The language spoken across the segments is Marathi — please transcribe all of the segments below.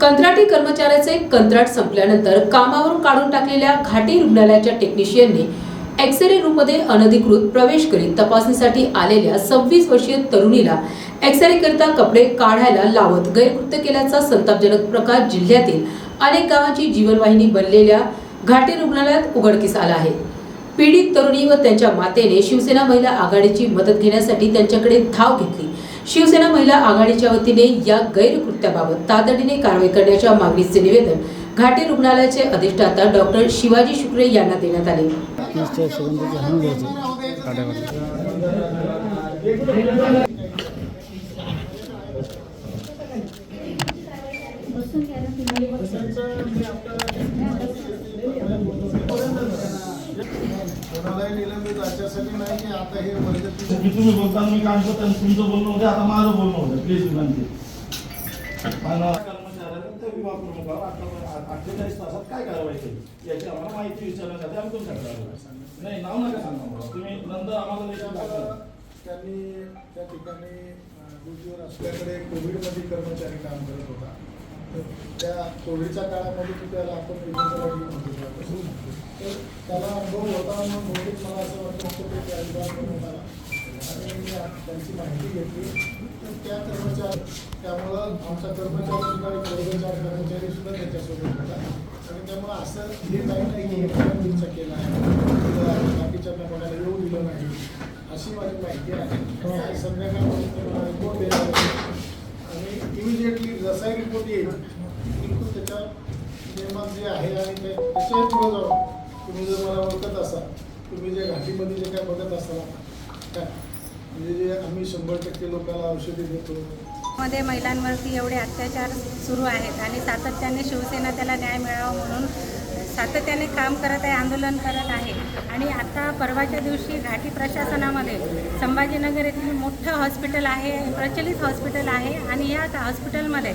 कंत्राटी कर्मचाऱ्याचे कंत्राट संपल्यानंतर कामावरून काढून टाकलेल्या घाटी रुग्णालयाच्या टेक्निशियनने एक्सरे रूममध्ये अनधिकृत प्रवेश करीत तपासणीसाठी आलेल्या सव्वीस वर्षीय तरुणीला एक्सरे करता कपडे काढायला लावत गैरकृत्य केल्याचा संतापजनक प्रकार जिल्ह्यातील अनेक गावांची जीवनवाहिनी बनलेल्या घाटी रुग्णालयात उघडकीस आला आहे. पीडित तरुणी व त्यांच्या मातेने शिवसेना महिला आघाडीची मदत घेण्यासाठी त्यांच्याकडे धाव घेतली. शिवसेना महिला आघाडीच्या वतीने या गैरकृत्याबाबत तातडीने कारवाई करण्याच्या मागणीचे निवेदन घाटी रुग्णालयाचे अधिष्ठाता डॉक्टर शिवाजी शुक्रे यांना देण्यात आले. कोणालाही निलंबित याच्यासाठी नाही की आता हे वर्ग मी तुम्ही बोलताना मी काम करतो तुमचं बोलणं होतं आता माझं बोलणं होतं प्लीज विनंती. कर्मचाऱ्यांनी प्रमुखावर अठ्ठेचाळीस तासात काय कारवाई केली? याची आम्हाला माहिती विचारण्यासाठी आम्ही तुमच्याकडे आलो. नाही नाव नका सांगा मला तुम्ही नंतर आम्हाला. त्यांनी त्या ठिकाणी ड्युटीवर असल्याकडे कोविडमध्ये कर्मचारी काम करत होता. त्या कोविडच्या काळामध्ये तो त्याला आपण विभागाला घेऊन होतो तर त्याला अनुभव होता म्हणून बहुतेक मला असं वाटतं की ते त्या विभाग प्रमुख आला आणि मी त्यांची माहिती घेतली. तर त्या कर्मचारी त्यामुळं आमचा कर्मचारी सुद्धा एक वर्गचार कर्मचारी सुद्धा त्याच्यासोबत होता. आणि त्यामुळं असं हे काही नाही की दिवसा केला आहे. बाकीच्या कोणाला येऊ दिलं नाही. अशी माझी माहिती आहे. आज संध्याकाळपर्यंत मला रिपोर्ट द्यायला लागेल. आणि इमिजिएटली जसाही रिपोर्ट येईल बिलकुल त्याच्या नियमात जे आहे आणि ते त्याच्याही पुढे जाऊन तुम्ही जर मला ओळखत असाल तुम्ही जे घाटीमध्ये जे काय बघत असाल काय? म्हणजे जे आम्ही शंभर टक्के लोकांना औषधी देतो. मध्ये महिलांवरती एवढे अत्याचार सुरू आहेत आणि सातत्याने शिवसेना त्याला न्याय मिळावा म्हणून सातत्याने काम करत आहे आंदोलन करत आहे. आणि आता परवाच्या दिवशी घाटी प्रशासनामध्ये संभाजीनगर येथील मोठं हॉस्पिटल आहे प्रचलित हॉस्पिटल आहे आणि या हॉस्पिटलमध्ये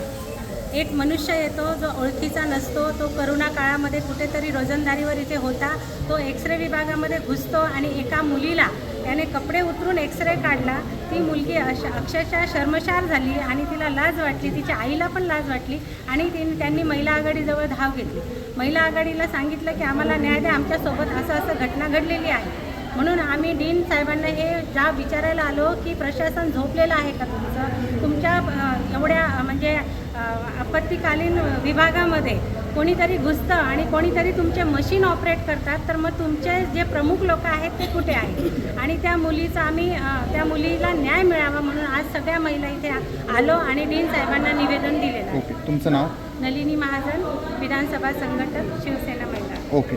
एक मनुष्य येतो जो ओळखीचा नसतो तो करोना काळामध्ये कुठेतरी रोजंदारीवर इथे होता तो एक्सरे विभागामध्ये घुसतो आणि एका मुलीला त्याने कपडे उतरून एक्सरे काढला. ती मुलगी अश अक्षरशः शर्मशार झाली आणि तिला लाज वाटली तिच्या आईला पण लाज वाटली आणि तिने त्यांनी महिला आघाडीजवळ धाव घेतली. महिला आघाडीला सांगितलं की आम्हाला न्याय द्या आमच्यासोबत असं असं घटना घडलेली आहे. म्हणून आम्ही डीन साहेबांना हे जा विचारायला आलो की प्रशासन झोपलेलं आहे का तुमचं? तुमच्या एवढ्या म्हणजे अ, आपत्कालीन विभागामध्ये कोणीतरी घुसतं आणि कोणीतरी तुमचे मशीन ऑपरेट करतात तर मग तुमचे जे प्रमुख लोक आहेत ते कुठे आहेत? आणि त्या मुलीचा आम्ही त्या मुलीला न्याय मिळावा म्हणून आज सगळ्या महिला इथे आलो आणि डीन साहेबांना निवेदन दिलेलं आहे. तुमचं नाव? नलिनी महाजन विधानसभा संघटक शिवसेना महिला. ओके.